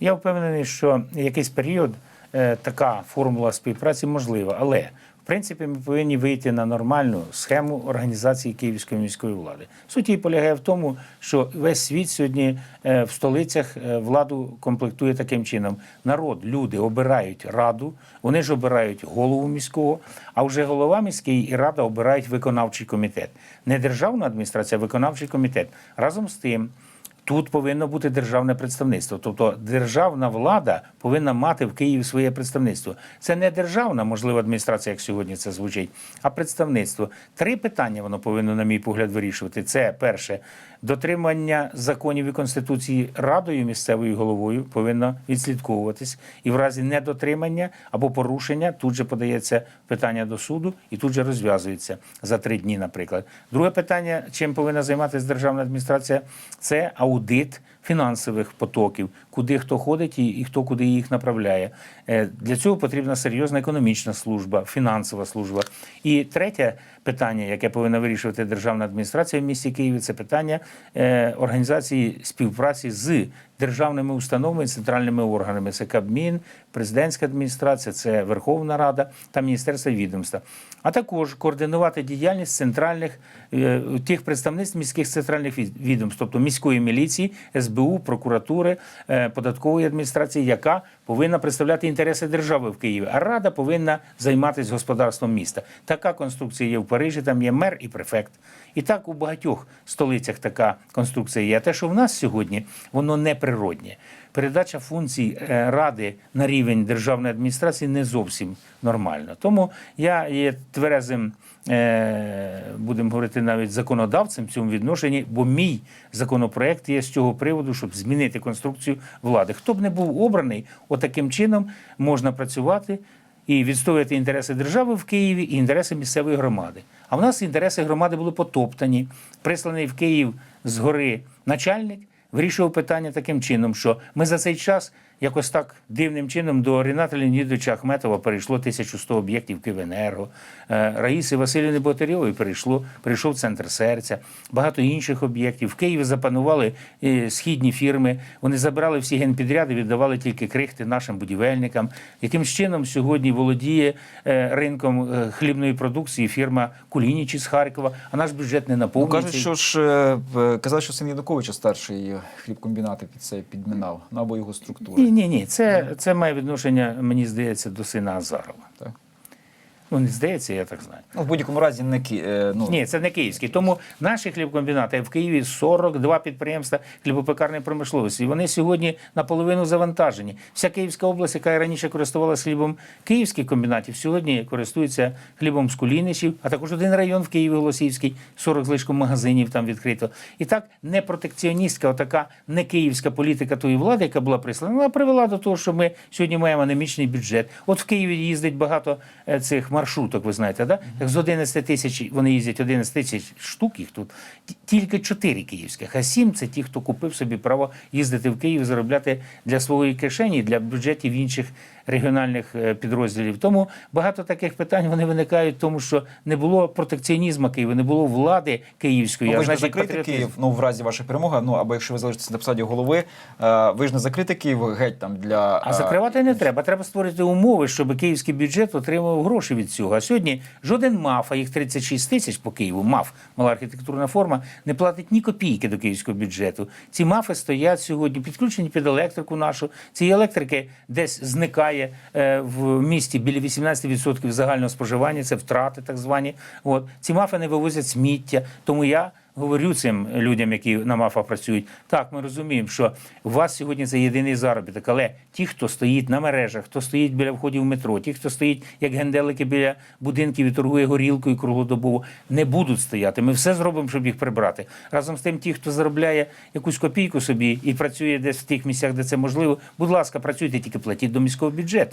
Я впевнений, що якийсь період е, така формула співпраці можлива, але в принципі ми повинні вийти на нормальну схему організації Київської міської влади. Суть її полягає в тому, що весь світ сьогодні е, в столицях е, владу комплектує таким чином. Народ, люди обирають раду, вони ж обирають голову міського, а вже голова міський і рада обирають виконавчий комітет. Не державна адміністрація, а виконавчий комітет. Разом з тим. Тут повинно бути державне представництво. Тобто державна влада повинна мати в Києві своє представництво. Це не державна, можливо, адміністрація, як сьогодні це звучить, а представництво. Три питання воно повинно, на мій погляд, вирішувати. Це перше дотримання законів і конституції радою місцевою головою повинно відслідковуватись, і в разі недотримання або порушення тут же подається питання до суду і тут же розв'язується за три дні, наприклад. Друге питання, чим повинна займатися державна адміністрація, це аудит o DET, фінансових потоків, куди хто ходить і, і хто куди їх направляє. Е, Для цього потрібна серйозна економічна служба, фінансова служба. І третє питання, яке повинна вирішувати державна адміністрація в місті Києві, це питання е, організації співпраці з державними установами центральними органами. Це Кабмін, президентська адміністрація, це Верховна Рада та Міністерство відомства. А також координувати діяльність центральних е, тих представництв міських центральних від- відомств, тобто міської міліції, СБУ, прокуратури, е, податкової адміністрації, яка повинна представляти інтереси держави в Києві. А рада повинна займатися господарством міста. Така конструкція є в Парижі. Там є мер і префект. І так у багатьох столицях така конструкція є. А те, що в нас сьогодні, воно неприроднє. Передача функцій е, ради на рівень державної адміністрації не зовсім нормально. Тому я є тверезим, е, будемо говорити, навіть законодавцем в цьому відношенні, бо мій законопроект є з цього приводу, щоб змінити конструкцію влади. Хто б не був обраний, отаким чином можна працювати і відстоювати інтереси держави в Києві і інтереси місцевої громади. А в нас інтереси громади були потоптані. Присланий в Київ згори начальник вирішував питання таким чином, що ми за цей час якось так дивним чином до Ріната Леонідовича Ахметова перейшло 1100 об'єктів Київенерго, е, Раїси Васильівни Ботарьової перейшло, перейшов центр серця, багато інших об'єктів. В Києві запанували е, східні фірми. Вони забрали всі генпідряди, віддавали тільки крихти нашим будівельникам. Яким чином сьогодні володіє е, ринком хлібної продукції фірма Кулініч з Харкова, а наш бюджет не Ну, кажуть, що ж в- казали, що син Януковича старший хлібкомбінати під це підминав, ну або його структура. Ні, ні, ні. Це, це має відношення, мені здається, до сина Азарова. Так. Ну, не здається, я так знаю. Ну, в будь-якому разі не ки... е, ну, Ні, це не київський. Тому наші хлібкомбінати в Києві 42 підприємства хлібопекарної промисловості. І Вони сьогодні наполовину завантажені. Вся Київська область, яка раніше користувалася хлібом київських комбінатів, сьогодні користується хлібом з Куліничів, а також один район в Києві Голосіївський, 40 з лишком магазинів там відкрито. І так не протекціоністська, отака не київська політика тої влади, яка була прислана, вона привела до того, що ми сьогодні маємо анемічний бюджет. От в Києві їздить багато е, цих маршруток, ви знаєте, да? Як з 11 тисяч, вони їздять 11 тисяч штук їх тут, тільки 4 київських, а 7 – це ті, хто купив собі право їздити в Київ, заробляти для своєї кишені, для бюджетів інших регіональних е, підрозділів. Тому багато таких питань вони виникають, тому що не було протекціонізму Києва, не було влади київської. Ну, ви ж не патріотизм. Київ, ну в разі вашої перемоги, ну або якщо ви залишитеся на посаді голови, е, ви ж не закрите Київ геть там для А е, закривати не треба. Треба створити умови, щоб київський бюджет отримав гроші від цього. А сьогодні жоден МАФ, а їх 36 тисяч по Києву, МАФ, мала архітектурна форма, не платить ні копійки до київського бюджету. Ці МАФи стоять сьогодні, підключені під електрику нашу. Цієї електрики десь зникає е, в місті біля 18% загального споживання, це втрати так звані. От. Ці МАФи не вивозять сміття. Тому я говорю цим людям, які на МАФа працюють. Так, ми розуміємо, що у вас сьогодні це єдиний заробіток, але ті, хто стоїть на мережах, хто стоїть біля входів в метро, ті, хто стоїть як генделики біля будинків і торгує горілкою круглодобово, не будуть стояти. Ми все зробимо, щоб їх прибрати. Разом з тим, ті, хто заробляє якусь копійку собі і працює десь в тих місцях, де це можливо, будь ласка, працюйте, тільки платіть до міського бюджету.